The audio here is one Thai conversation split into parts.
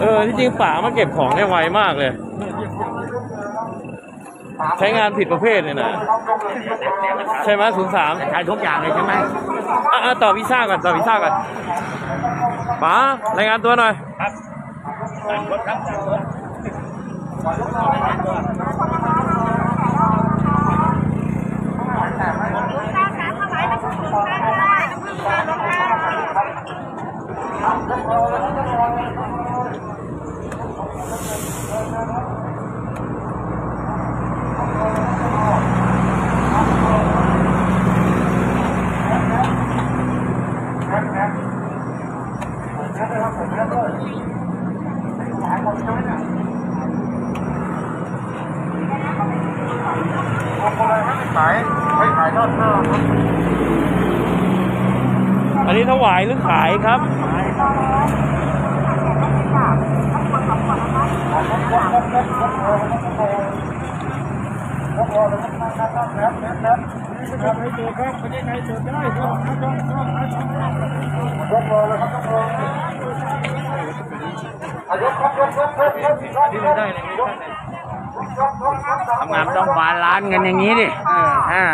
เออที่จริงป๋ามาเก็บของได้ไวมากเลย ใช้งานผิดประเภทเนี่ยนะใช่ไหมศูนย์สามใช้ทุกอย่างเลยใช่ไหมอะต่อวีซ่าก่อนต่อวีซ่าก่อนป๋ารายงานตัวหน่อยขายไม่ขายทอดหน้าครับ อันนี้ถวายหรือขายครับ ด้ครับต้องต้องต้องยกมือเลยครับยกมือยกครับยกยกยกยกยกที่ไม่ได้เลยทำงานต้องบาลานกันอย่างนี้ดิเอออ่า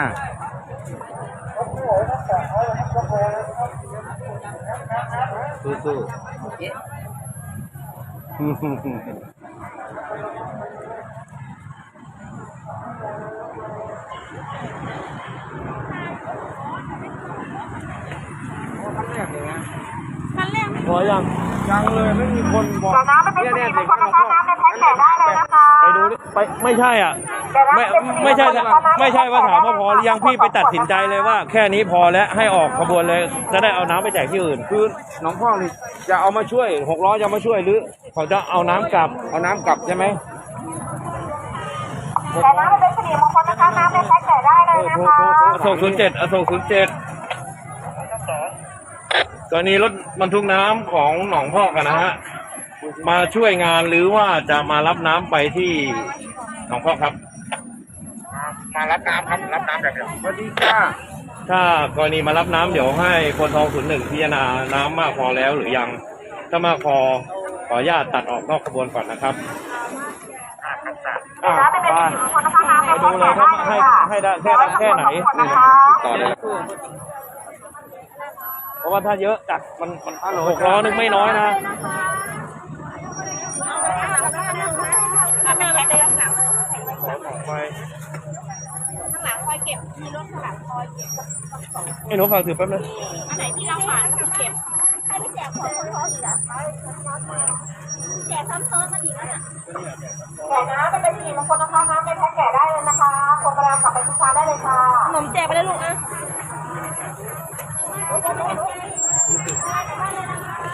สู้ๆ พอยังยังเลยไม่มีคนบอกน้ำไม่เป็นสีมงคลนะคะน้ำในแพ็คแจกได้เลยนะคะไปดูดิไปไม่ใช่อะไม่ไม่ใช่ไม่ใช่ว่าถามว่าพอหรือยังพี่ไปตัดสินใจเลยว่า แค่นี้พอแล้วให้ออกขบวนเลย จะได้เอาน้ำไปแจกที่อื่น คือหนองพ่อนี่จะเอามาช่วยหกล้อจะมาช่วยหรือเขาจะเอาน้ำกลับเอาน้ำกลับใช่ไหมแต่น้ำไม่เป็นสีมงคลนะคะน้ำในแพ็คแจกได้เลยนะคะอโศกศูนย์เจ็ดอโศกศูนย์เจ็ด กรณีรถบรรทุกน้ำของหนองพอกกันนะฮะมาช่วยงานหรือว่าจะมารับน้ำไปที่หนองพอกครับ มารับน้ำครับรับน้ำแบบเดียวสวัสดีจ้าถ้ากรณีมารับน้ำเดี๋ยวให้คนทองศูนย์หนึ่งพิจารณาน้ำมากพอแล้วหรือยัง ถ้ามากพอขออนุญาตตัดออกนอกขบวนก่อนนะครับอ่าน้ำไม่เป็นไปสีมงคลนะคะน้ำในไปแพ็ดูคแจเลยกครัได้บเลยให้ค่ะให้ได้แค่ไหนแค่ไหนขอบคุณนะคะต่อเลย เพราะว่าถ้าเยอะจัดมันมันหกล้อนึงไม่น้อยนะไปข้างหลังคอยเก็บมีรถข้างหลังคอยเก็บไอ้หนูฝากถือแป๊บนึงอันไหนที่เราผ่านคือเก็บให้ไปแจกของคนท้องอีกอะแจกซ้ำซ้อนมาอีกแล้วน่ะแจกน้ำไม่เป็นสีมงคลนะคะน้ำในแพ็คแจกได้เลยนะคะคนกำลังกลับไปทุกชาได้เลยค่ะขนมแจกไปเลยลูกอะ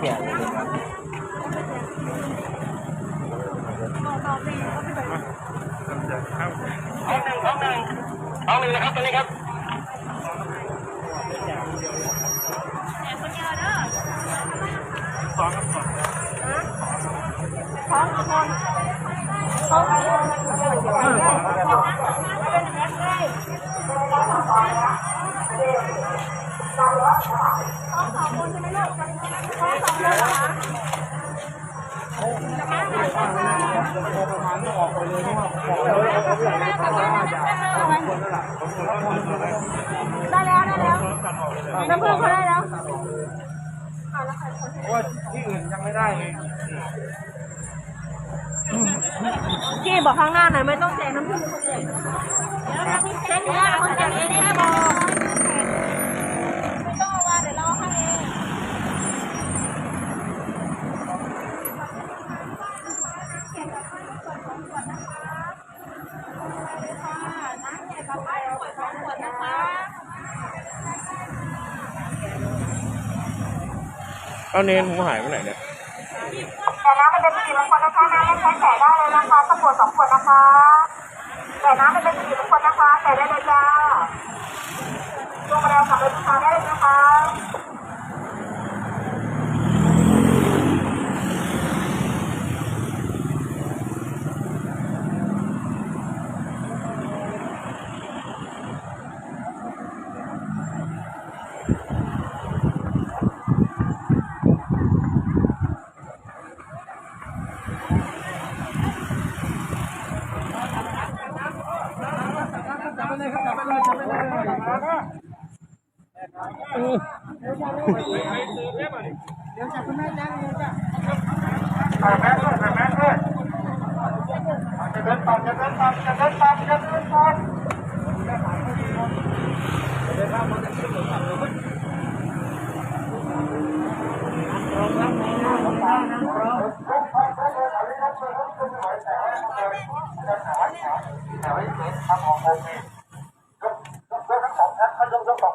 对ำผึ้งเขาได้แล้วเพราะว่าที่อื่นยังไม่ได้เลยพี่บอกข้างหน้าหน่อยไม่ต้องแจกน้ำผึ้งแจกแจกเนี่ยเขาแจกเองแค่บอก เอาเนนผมหายไปไหนเนี่ยแต่น้ำมันเป็นสีมงคลนะคะน้ำไม่ใช้แก่ได้เลยนะคะตำรวจสองคนนะคะแต่น้ำมันเป็นสีมงคลนะคะแก่ได้เลยจ้าลงมาแล้วขับรถลูกค้าได้เลยนะคะ ใส่แมสด้วยใส่แมสด้วยจะเดินตามจะเดินตามจะเดินตามจะเดินตาม แต่ไว้ไหนทำของโอเคยกยกยกทั้งสองแพ็คถ้ายกยกสองแ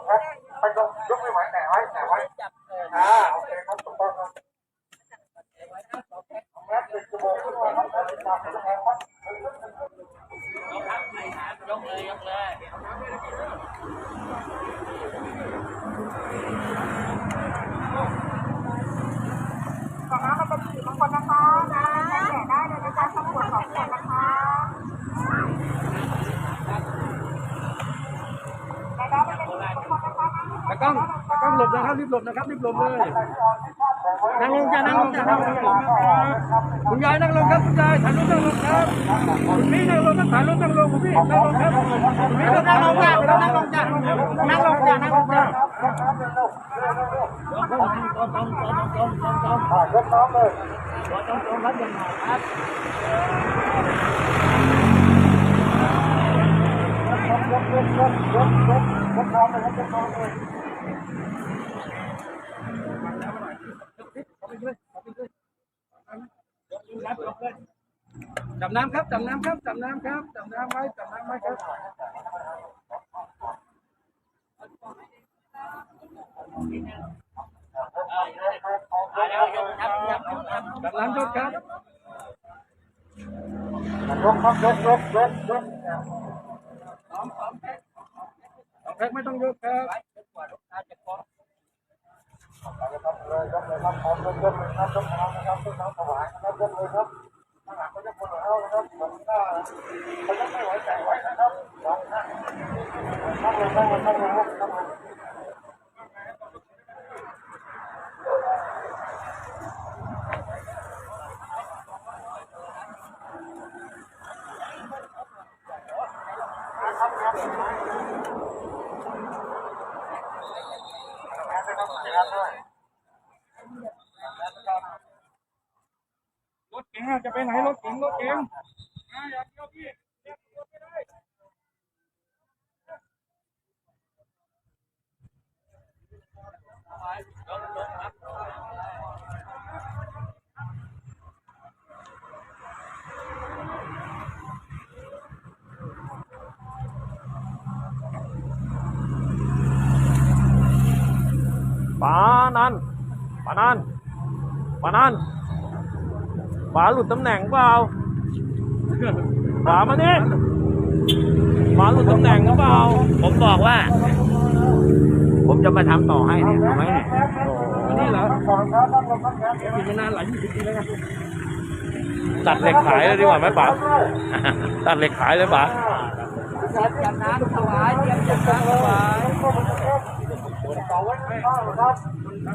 พ็คไปยกยกไม่ไหวแต่ไว้แต่ไว้อ่าโอเคครับถูกต้องครับแพ็คหนึ่งชั่วโมงขึ้นมาต้องใช้ติดตามชั่วโมงครับ แต่น้ำมันเป็นสีมงคลนะคะนะแพ้แก่ได้เลยนะคะตำรวจสองคนนะคะแต่น้ำมันเป็นสีมงคลนะคะ ตะก้องตะก้องหลบนะค รับรีบหลบนะครับ รีบหลบเลย นั่งลงจ้ะนั่งลงจ้ะนั่งลงครับคุณยายนั่งลงครับคุณยายถ่ายรูปนั่งลงครับคุณพี่นั่งลงถ่ายรูปนั่งลงคุณพี่นั่งลงครับคุณพี่นั่งลงจ้ะนั่งลงจ้ะนั่งลงจ้ะนั่งลงจ้ะยกน้องเลยยกยกยกยกยกยกยกน้องเลยยกน้องเลย จับน้ำครับจับน้ำครับจับน้ำครับจับน้ำไว้จับน้ำไว้ครับจับน้ำยกครับยกครับยกยกยกยกสองสองแพ็คสองแพ็คไม่ต้องยกครับยกเลยยกเลยครับพร้อมยกเลยครับยกน้ำนะครับยกน้ำถวายนะครับยกเลยครับข้างหลังก็จะปวดหัวนะครับเหมือนหน้าเขาจะไม่ไหวใจไว้นะครับ ลองนะนั่งลงนั่งลงนั่งลงนั่งลง รถเก๋ง จะไปไหนรถเก๋งรถเก๋งอ่าอย่าเดียวพี่เที่ยวรถไม่ได้ปานันปานันปานัน ป๋าหลุดตำแหน่งเปล่าป๋ามานี่ป๋าหลุดตำแหน่งหรือเปล่าผมบอกว่า ผมจะมาทำต่อให้เนี่ยเอาไหมเนี่ยนี่เหรอสองครับนั่งลงนั่งแขนอยู่มานานหลายยี่สิบปีแล้วนะตัดเหล็กขายเลยดีกว่าไหมป๋าตัดเหล็กขายเลยป๋าจับน้ำถวายเตรียมจับน้ำถวาย ใ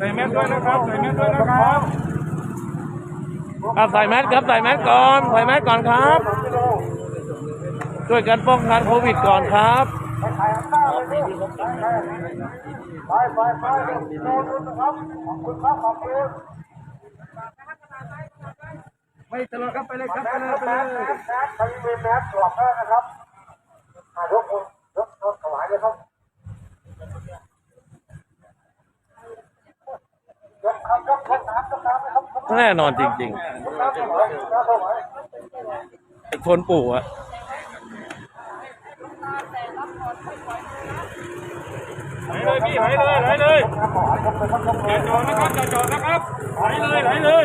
ส่แมสด้วยนะครับใส่แมสด้วยนะครับครับใส่แมสครับใส่แมสก่อนใส่แมสก่อนครับ ช่วยกันป้องกันโควิดก่อนครับไปไปไปเดี๋ยวโดนนะครับขอบคุณครับขอบคุณไม่ตลอดครับไปเลยครับไปเลยไปเลยใครมีแมสหลอกได้นะครับยกมือยกยกถวายเลยครับยกครับยกยกน้ำยกน้ำนะครับยก แน่นอนจริงๆคนปู่อะไหลเลยพี่ไหลเลยไหลเลยอย่าจอดนะครับอย่าจอดนะครับไหลเลยไหลเลย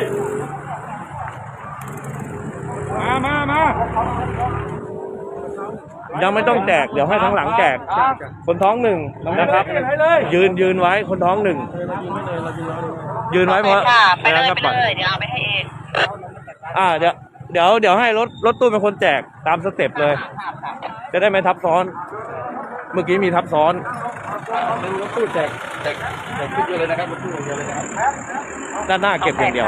มามามา ยังไม่ต้องแจก เดี๋ยวให้ทั้งหลังแจก คนท้องหนึ่งนะครับ ยืนยืนไว้คนท้องหนึ่ง ยืนไว้เพราะค่ะไปเลยแล้วไปก็เลยเดี๋ยวเอาไปให้เองอ่าเดี๋ยวเดี๋ยวเดี๋ยวให้รถรถตู้เป็นคนแจกตามสเต็ปเลย จะได้ไม่ทับซ้อน เมื่อกี้มีทับซ้อนรถตู้แจกแจกแจกชุดเดียวเลยนะครับรถตู้อย่างเดียวเลยนะครับด้านหน้าเก็บอย่างเดียว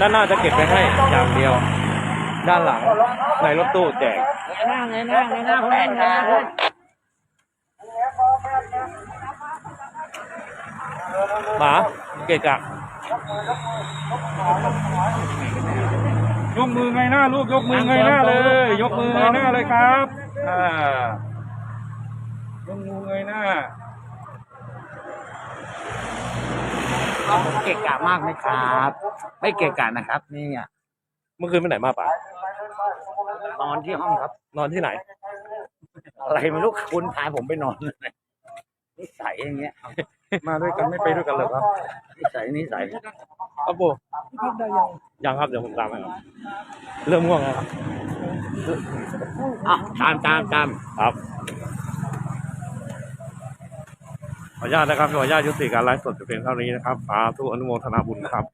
ด้านหน้าจะเก็บไปให้อย่างเดียว ด้านหลัง ในรถตู้แจกหน้าไงหน้าไงหน้าเขาแปดค่ะหมาเกะกะยกมือไงหน้าลูกยกมือไงหน้าเลย ยกมือไงหน้าเลยครับอ่ายกมือไงหน้าเกะกะมากไหมครับ ไม่เกะกะนะครับ นี่อะ เมื่อคืนไปไหนมาป่ะนอนที่ห้องครับ นอนที่ไหน อะไรไม่รู้คุณพาผมไปนอนนิสัยอย่างเงี้ย มาด้วยกันไม่ไปด้วยกันเลยครับนิสัยนิสัยครับโบยังครับเดี๋ยวผมตามไปครับเริ่มง่วงแล้วครับอะตามตามตามครับขออนุญาตนะครับขออนุญาตยุติการไลฟ์สดแต่เพียงเท่านี้นะครับสาธุอนุโมทนาบุญนะครับ